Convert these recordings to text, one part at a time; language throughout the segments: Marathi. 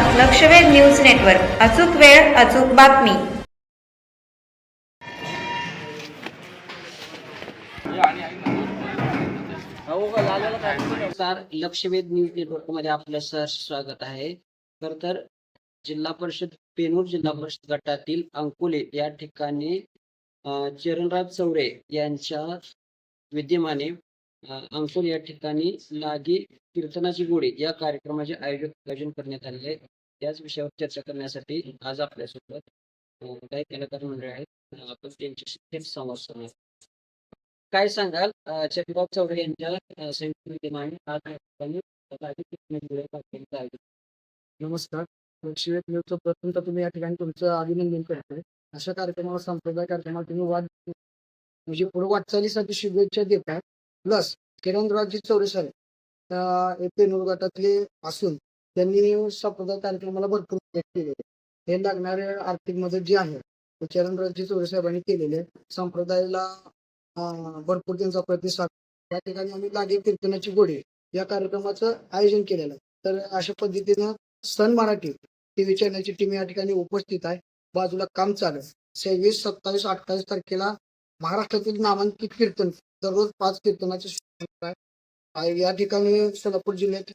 पाहतात लक्षवेध न्यूज नेटवर्क. अचूक वेळ अचूक बातमी. नमस्कार लक्षवेध न्यूज नेटवर्कमध्ये आपलं सहर्ष स्वागत आहे. खर तर जिल्हा परिषद पेनूर जिल्हा परिषद गटातील अंकुले या ठिकाणी चरणराज चौरे यांच्या विद्यमाने अंकुर या ठिकाणी लागी कीर्तनाची गोडी या कार्यक्रमाचे आयोजन आयोजन करण्यात आलेले आहे त्याच विषयावर चर्चा करण्यासाठी आज आपल्यासोबत काही कलाकार मंडळी आहेत. आपण त्यांच्याशी थेट संवाद साधणार काय सांगाल? चंद्रबाब चौधरी चौरे यांच्या संयुक्त विद्यमाने आज या ठिकाणी लागी कीर्तनाची आयोजन नमस्कार. शिवेत न्यूजचं प्रथम तर तुम्ही या ठिकाणी तुमचं अभिनंदन करतोय. अशा कार्यक्रमावर संप्रदाय कार्यक्रमात तुम्ही वाद म्हणजे पुढे वाटचालीसाठी शुभेच्छा देतात प्लस किरणरावजी चौरे पेनूर गटातले असून त्यांनी संप्रदाय कार्यक्रमाला भरपूर मदत केलेली हे लागणारे आर्थिक मदत जी आहे चरणराजजी चरणरावजी चौरे साहेबांनी केलेली आहे. संप्रदायाला भरपूर त्यांचा प्रतिसाद या ठिकाणी आम्ही लागे कीर्तनाची गोडी या कार्यक्रमाचं आयोजन केलेलं आहे. तर अशा पद्धतीनं सन मराठी टीव्ही चॅनलची टीम या ठिकाणी उपस्थित आहे. बाजूला काम चालू आहे. सव्वीस सत्तावीस अठ्ठावीस तारखेला महाराष्ट्रातील नामांकित कीर्तन दररोज पाच कीर्तनाचे या ठिकाणी सोलापूर जिल्ह्यात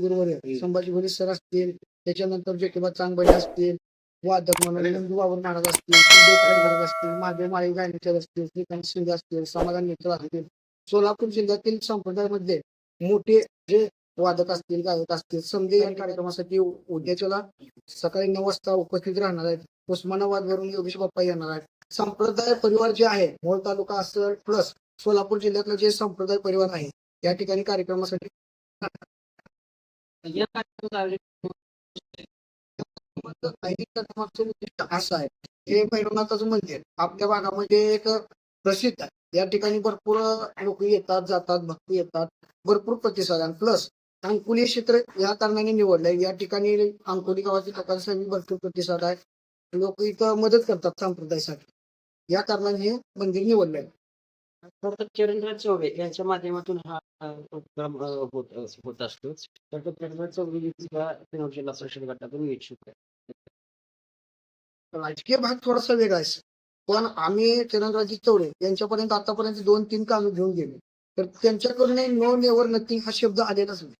गुरुवारी संभाजी भोले सर असतील त्याच्यानंतर ज्योतिबा चांगबळे असतील वादक म्हणून बाबर महाराज असतील महाराज असतील महादेव माळी गायनेकर असतील श्रीकांत शिंदे असतील समाधान मित्र असतील. सोलापूर जिल्ह्यातील संप्रदायामध्ये मोठे जे वादक असतील गायक असतील समजे या कार्यक्रमासाठी उद्याच्याला सकाळी नऊ वाजता उपस्थित राहणार आहेत. उस्मानाबाद वरून योगेश बाप्पा येणार आहेत. संप्रदाय परिवार जे आहे मोहोळ तालुका असेल प्लस सोलापूर जिल्ह्यातलं जे संप्रदाय परिवार आहे या ठिकाणी कार्यक्रमासाठी असं आहे. हे भैरवनाथाचं मंदिर आपल्या भागामध्ये एक प्रसिद्ध आहे. या ठिकाणी भरपूर लोक येतात जातात भक्त येतात. भरपूर प्रतिसाद आणि प्लस अंकुली क्षेत्र या कारणाने निवडलंय या ठिकाणी अंकुली गावातील लोकांसाठी भरपूर प्रतिसाद आहे. लोक इथं मदत करतात संप्रदायासाठी. या कारणाने हे मंदिर निवडलंय चरणराज चौबे यांच्या माध्यमातून हा उपक्रम होत होत असतो. चौबे जिल्हा गटातून इच्छुक आहे राजकीय भाग थोडासा वेगळा आहे. पण आम्ही चरणराजी चौरे यांच्यापर्यंत आतापर्यंत दोन तीन कामं घेऊन गेलो. तर त्यांच्याकडून नो नेवर नथिंग हा शब्द आलेलाच नाही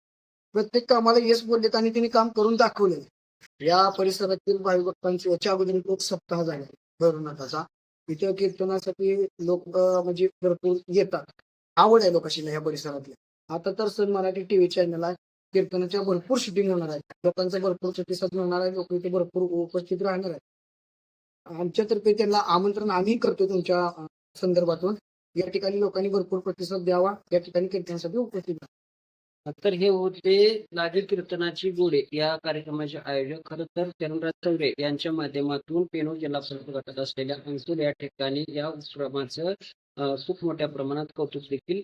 प्रत्येक कामाला येस बोललेत आणि त्यांनी काम करून दाखवले या परिसरातील भावी भक्तांचे याच्या अगोदर लोक सप्ताह झाले भैरवनाथाचा. इथे कीर्तनासाठी लोक म्हणजे भरपूर येतात. आवड आहे लोकांशी या परिसरातल्या आता तर सण मराठी टीव्ही चॅनल आहे कीर्तनाच्या भरपूर शूटिंग होणार आहे लोकांचा भरपूर प्रतिसाद मिळणार आहे. लोक इथे भरपूर उपस्थित राहणार आहेत. आमच्यातर्फे त्यांना आमंत्रण आम्ही करतो तुमच्या संदर्भातून. या ठिकाणी लोकांनी भरपूर प्रतिसाद द्यावा. या ठिकाणी कीर्तनासाठी उपस्थित राहा. तर हे होते लागी कीर्तनाची गोडे. या कार्यक्रमाचे आयोजक खरं तर चरणराज चौरे यांच्या माध्यमातून पेनू जिल्हा परिषद गटात असलेल्या अंसूर या ठिकाणी या उपक्रमाचं खूप मोठ्या प्रमाणात कौतुक देखील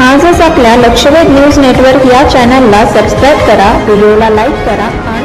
आजच आपल्या लक्षवेध न्यूज नेटवर्क या चॅनलला सबस्क्राईब करा व्हिडिओला लाईक करा